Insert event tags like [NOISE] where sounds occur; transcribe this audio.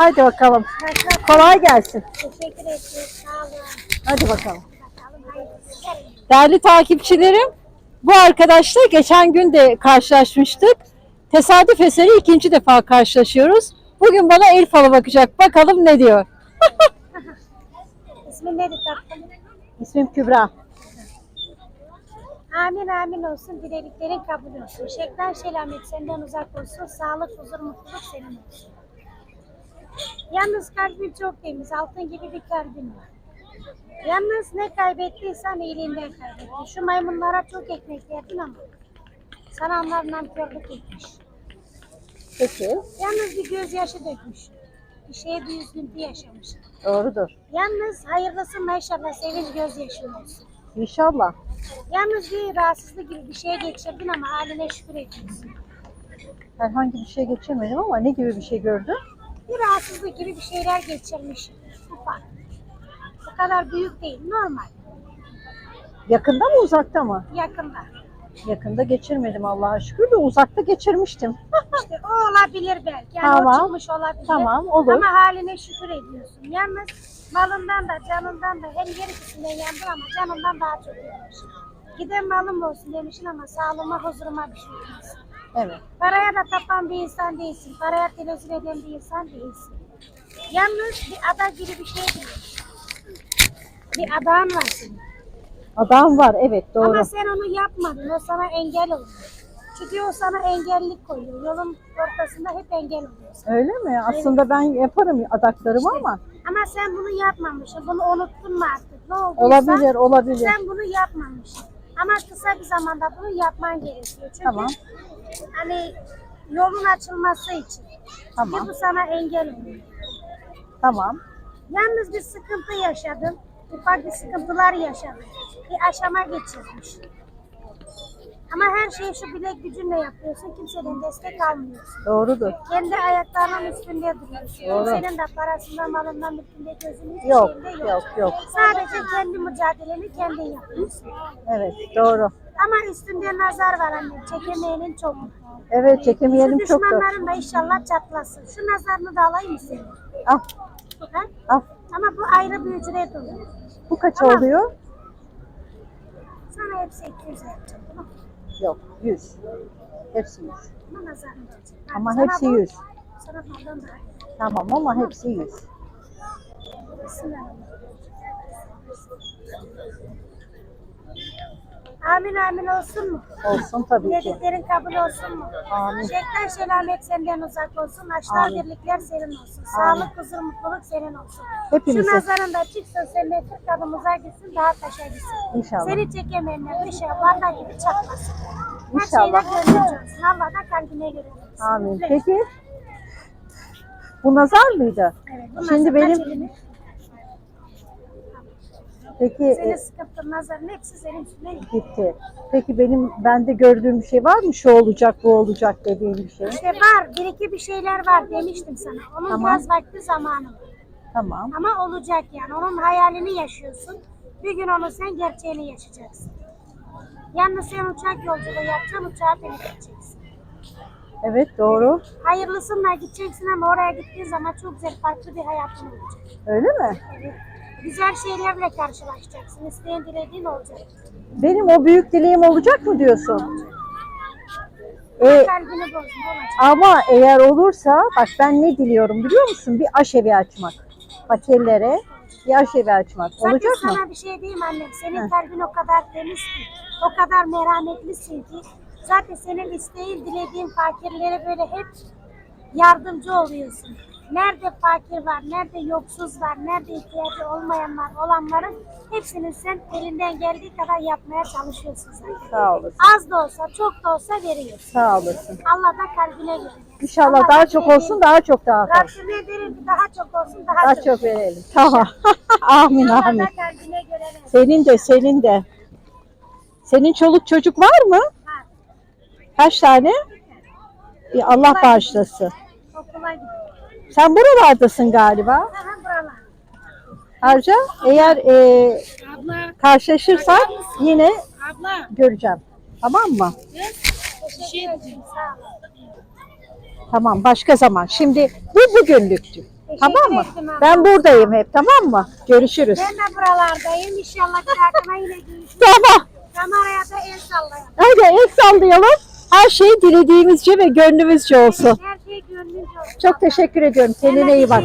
Hadi bakalım. Kolay gelsin. Teşekkür ederim. Sağ olun. Hadi bakalım. Değerli takipçilerim, bu arkadaşla geçen gün de karşılaşmıştık. Tesadüf eseri ikinci defa karşılaşıyoruz. Bugün bana el falı bakacak. Bakalım ne diyor. [LAUGHS] İsmin nedir tatlım? İsmim Kübra. Amin amin olsun. Dilediklerin kabul olsun. Şeklen şelamet senden uzak olsun. Sağlık, huzur, mutluluk senin olsun. Yalnız kalbin çok temiz. Altın gibi bir kalbin var. Yalnız ne kaybettiysen iyiliğinden kaybettin. Şu maymunlara çok ekmek verdin ama sana onlar nankörlük etmiş. Peki. Yalnız bir gözyaşı dökmüş. Bir şeye bir üzüntü yaşamış. Doğrudur. Yalnız hayırlısın inşallah sevinç gözyaşı olsun. İnşallah. Yalnız bir rahatsızlık gibi bir şeye geçirdin ama haline şükür ediyorsun. Herhangi bir şey geçirmedim ama ne gibi bir şey gördün? Bir rahatsızlık gibi bir şeyler geçirmiş. Ufak. Bu kadar büyük değil, normal. Yakında mı uzakta mı? Yakında. Yakında geçirmedim Allah'a şükür de uzakta geçirmiştim. [LAUGHS] İşte o olabilir belki. Yani Tamam. o çıkmış olabilir. Tamam, olur. Ama haline şükür ediyorsun. Yalnız malından da canından da hem yer ikisinden yandın ama canından daha çok yanmış. Giden malım olsun demişsin ama sağlığıma, huzuruma bir şey olmaz. Evet. Paraya da tapan bir insan değilsin. Paraya tenezzül eden bir insan değilsin. Yalnız bir ada gibi bir şey değil. Bir adağın var senin. Adam var evet doğru. Ama sen onu yapmadın. O sana engel oldu. Çünkü o sana engellik koyuyor. Yolun ortasında hep engel oluyorsun. Öyle mi? Aslında ben yaparım adaklarımı ama Ama sen bunu yapmamışsın. Bunu unuttun mu artık? Ne olduysa olabilir olabilir. sen bunu yapmamışsın. Ama kısa bir zamanda bunu yapman gerekiyor. Çünkü Tamam. Hani yolun açılması için. Tamam. Çünkü bu sana engel oluyor. Tamam. Yalnız bir sıkıntı yaşadın. Ufak bir sıkıntılar yaşadın. Bir aşama geçirmiş. Ama her şeyi şu bilek gücünle yapıyorsun. Kimseden destek almıyorsun. Doğrudur. Kendi ayaklarının üstünde duruyorsun. Doğru. Senin de parasından, malından, mülkünde gözünün hiçbir Yok, yok. yok, yok. Sadece kendi mücadeleni kendin yapıyorsun. Evet doğru. Ama üstünde nazar var anne. Çekemeyenin çok. Evet çekemeyelim Şu çok da. düşmanların da inşallah çatlasın. Şu nazarını da alayım mı senin? Al Ha? al. Ama bu ayrı bir ücret oluyor. Bu kaç Tamam. oluyor? Sana hepsi 200 yapacağım. Tamam. Yok 100. Hepsi 100. Ama alacağım. Ama Sana hepsi bu- 100. Sana bundan iyi. Tamam ama hepsi 100. Bismillahirrahmanirrahim. Amin amin olsun mu? Olsun tabii ki. Dilediklerin kabul olsun mu? Amin. Şekler şelamet senden uzak olsun. Aşklar birlikler senin olsun. Amin. Sağlık, huzur, mutluluk senin olsun. Hepimize. Şu nazarın da çıksın seninle Türk kadımıza gitsin daha taşa gitsin. İnşallah. Seni çekemeyenler dışarı valla gibi çatmasın. Her İnşallah. şeyle olsun. Allah da kalbine göre. Amin. Peki bu nazar mıydı? Evet, bu Şimdi nazar benim? Peki Senin e, sıkıntın nazarın hepsi senin üstüne gitti. gitti. Peki benim bende gördüğüm bir şey var mı? Şu olacak, bu olacak dediğim bir şey. İşte var, bir iki bir şeyler var demiştim sana. Onun Tamam. biraz vakti zamanı var. Tamam. Ama olacak yani. Onun hayalini yaşıyorsun. Bir gün onu sen gerçeğini yaşayacaksın. Yalnız sen uçak yolculuğu yapacaksın, uçağa binip gideceksin. Evet doğru. Hayırlısınla gideceksin ama oraya gittiğin zaman çok güzel farklı bir hayatın olacak. Öyle mi? Evet. Güzel şeylerle karşılaşacaksın. İsteyen dilediğin olacak. Benim o büyük dileğim olacak mı diyorsun? E, Kalbini bozma olacak. ama eğer olursa bak ben ne diliyorum biliyor musun? Bir aşevi açmak. Fakirlere bir aşevi açmak. Zaten Olacak mı? sana bir şey diyeyim annem. Senin Heh. kalbin o kadar temiz ki, o kadar merhametlisin ki zaten senin isteğin, dilediğin fakirlere böyle hep yardımcı oluyorsun. Nerede fakir var, nerede yoksuz var, nerede ihtiyacı olmayan var, olanların hepsini sen elinden geldiği kadar yapmaya çalışıyorsun zaten. Sağ olasın. Az da olsa, çok da olsa veriyorsun. Sağ olasın. Allah da kalbine göre. İnşallah Allah daha da çok olsun, daha çok dağıtalım. Rabbime derim ki daha çok olsun, daha, Daha çok. çok verelim. Tamam. amin [LAUGHS] Allah amin. da kalbine göre. Senin de senin de. Senin çoluk çocuk var mı? Var. Kaç tane? Allah bağışlasın. Sen buralardasın galiba. Harca eğer e, Abla, karşılaşırsak yine abla. göreceğim. Tamam mı? Şey. Tamam başka zaman. Şimdi bu bugünlüktü. Tamam mı? Ben buradayım hep tamam mı? Görüşürüz. Ben de buralardayım. İnşallah dahakine yine görüşürüz. Tamam. Kameraya da el sallayalım. Hadi el sallayalım. Her şey dilediğimizce ve gönlümüzce olsun. Çok teşekkür ediyorum. Kendine iyi bak.